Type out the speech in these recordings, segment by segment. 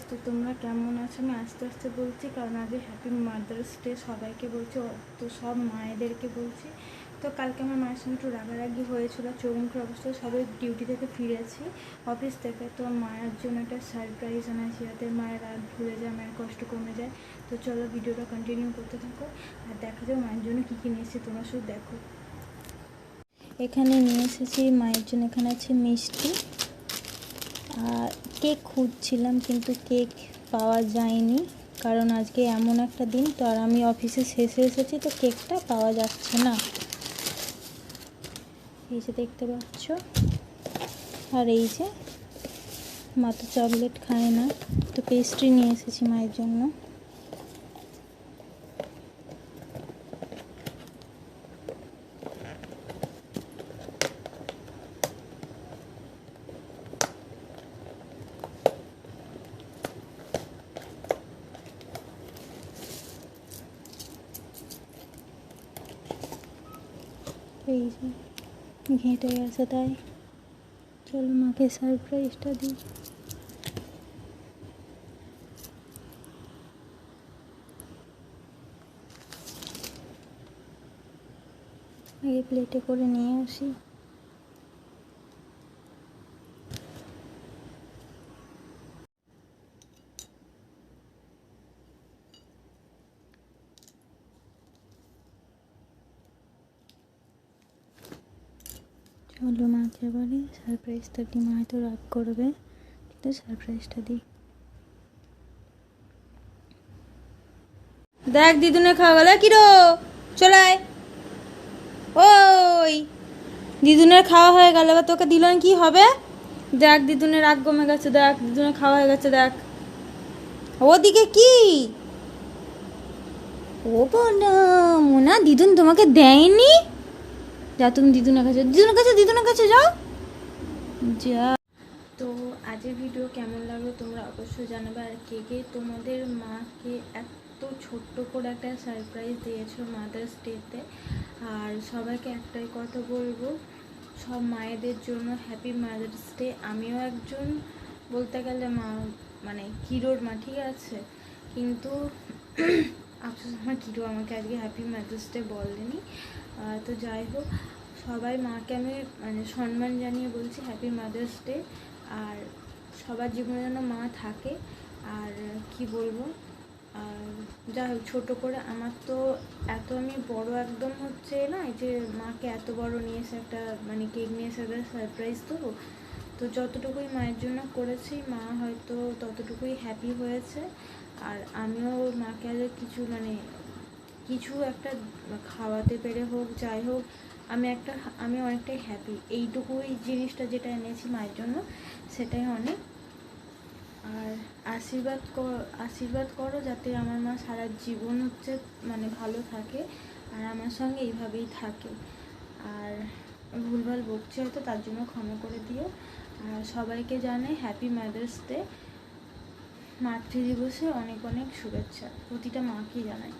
Guys তো তোমরা কেমন আছো? আমি আস্তে আস্তে বলছি, কারণ আগে হ্যাপি মাদার্স ডে সবাইকে বলছি তো সব মায়েদেরকে বলছি। তো কালকে আমার মায়ের সঙ্গে একটু রাগারাগি হয়েছিল চৌমুখের অবস্থায় সবাই ডিউটি থেকে ফিরেছি অফিস থেকে। তো মায়ের জন্য একটা সারপ্রাইজ আনাছি যাতে মায়ের রাগ ভুলে যায়, মায়ের কষ্ট কমে যায়। তো চলো ভিডিওটা কন্টিনিউ করতে থাকো আর দেখা যাও মায়ের জন্য কী কী নিয়ে এসেছি, তোমরা শুধু দেখো। এখানে নিয়ে এসেছি, মায়ের জন্য এখানে আছে মিষ্টি। কেক খুঁজছিলাম, কিন্তু কেক পাওয়া যায়নি। কারণ আজকে এমন একটা দিন, তো আর আমি অফিসে শেষে এসেছি, তো কেকটা পাওয়া যাচ্ছে না। এই যে দেখতে পাচ্ছ। আর এই যে, মা তো চকলেট খায় না, তো পেস্ট্রি নিয়ে এসেছি মায়ের জন্য। এই যে ঘেঁটে গেছে তাই। চলো মাকে সারপ্রাইজটা দিই। আগে প্লেটে করে নিয়ে আসি। চলো মাকে এবারে সারপ্রাইজটা দিই মা হয়তো রাগ করবে? কিন্তু সারপ্রাইজটা দিই দেখ দিদুনে খাওয়া গেল। কিরো চলায় ওই, দিদুনের খাওয়া হয়ে গেল। এবার তোকে দিল কি হবে? দেখ দিদুনের রাগ কমে গেছে। দেখ, দিদুনের খাওয়া হয়ে গেছে, দেখ। ওদিকে কি? ও বোনা মোনা দিদুন তোমাকে দেয়নি? যা তুমি দিদুনের কাছে দিদুনের কাছে দিদুনের কাছে যাও। যা। তো আজের ভিডিও কেমন লাগল তোমরা অবশ্যই জানাবে। আর কে কে তোমাদের মাকে এত ছোট্ট করে একটা সারপ্রাইজ দিয়েছ মাদার্স ডেতে আর সবাইকে একটাই কথা বলব, সব মায়েদের জন্য হ্যাপি মাদার্স ডে আমিও একজন বলতে গেলে মা মানে কিরোর মা, ঠিক আছে? কিন্তু আফসোস, আমার কিরো আমাকে আজকে হ্যাপি মাদার্স ডে বলেনি। তো যাই হোক, সবাই মাকে আমি মানে সম্মান জানিয়ে বলছি হ্যাপি মাদার্স ডে আর সবার জীবনে যেন মা থাকে, আর কি বলব, আর যাই হোক, ছোটো করে আমার তো এত আমি বড় একদম হচ্ছে না যে মাকে এত বড় নিয়ে এসে একটা মানে কেক নিয়ে এসে সারপ্রাইজ দেবো। তো যতটুকুই মায়ের জন্য করেছি, মা হয়তো ততটুকুই হ্যাপি হয়েছে। আর আমিও মাকে আজ কিছু মানে কিছু একটা খাওয়াতে পেরে হোক, যাই হোক, আমি একটা, আমি অনেকটাই হ্যাপি এইটুকুই জিনিসটা যেটা এনেছি মায়ের জন্য, সেটাই অনেক। আর আশীর্বাদ আশীর্বাদ করো যাতে আমার মা সারা জীবন হচ্ছে মানে ভালো থাকে আর আমার সঙ্গে এইভাবেই থাকে। আর ভুলভাল বকছি হয়তো, তার জন্য ক্ষমা করে দিও। আর সবাইকে জানাই হ্যাপি মাদার্স ডে মাতৃ দিবসে অনেক অনেক শুভেচ্ছা। প্রতিটা মাকেই জানাই।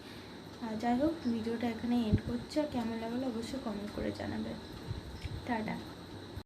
আর যাই হোক, ভিডিওটা এখানে এন্ড করছে। আর কেমন লাগল অবশ্যই কমেন্ট করে জানাবে। টাটা।